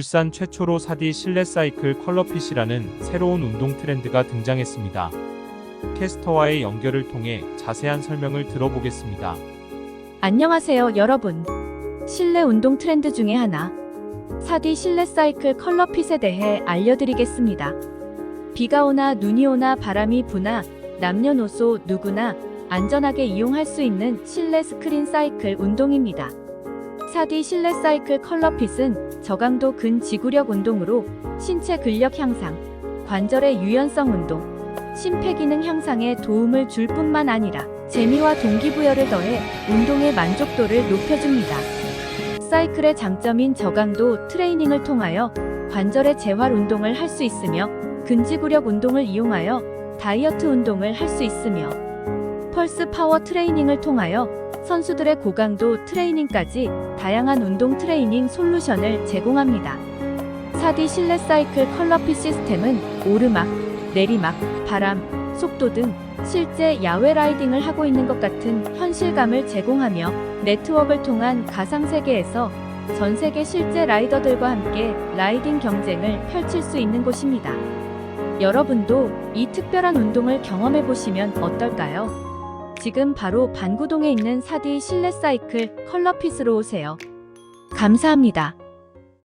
울산 최초로 4D 실내 사이클 컬러핏이라는 새로운 운동 트렌드가 등장했습니다. 캐스터와의 연결을 통해 자세한 설명을 들어보겠습니다. 안녕하세요, 여러분. 실내 운동 트렌드 중에 하나, 4D 실내 사이클 컬러핏에 대해 알려드리겠습니다. 비가 오나 눈이 오나 바람이 부나 남녀노소 누구나 안전하게 이용할 수 있는 실내 스크린 사이클 운동입니다. 4D 실내 사이클 컬러핏은 저강도 근 지구력 운동으로 신체 근력 향상, 관절의 유연성 운동, 심폐기능 향상에 도움을 줄 뿐만 아니라 재미와 동기부여를 더해 운동의 만족도를 높여줍니다. 사이클의 장점인 저강도 트레이닝을 통하여 관절의 재활 운동을 할 수 있으며 근지구력 운동을 이용하여 다이어트 운동을 할 수 있으며 펄스 파워 트레이닝을 통하여 선수들의 고강도 트레이닝까지 다양한 운동 트레이닝 솔루션을 제공합니다. 4D 실내 사이클 컬러핏 시스템은 오르막, 내리막, 바람, 속도 등 실제 야외 라이딩을 하고 있는 것 같은 현실감을 제공하며 네트워크를 통한 가상 세계에서 전 세계 실제 라이더들과 함께 라이딩 경쟁을 펼칠 수 있는 곳입니다. 여러분도 이 특별한 운동을 경험해 보시면 어떨까요? 지금 바로 반구동에 있는 4D 실내 사이클 컬러핏으로 오세요. 감사합니다.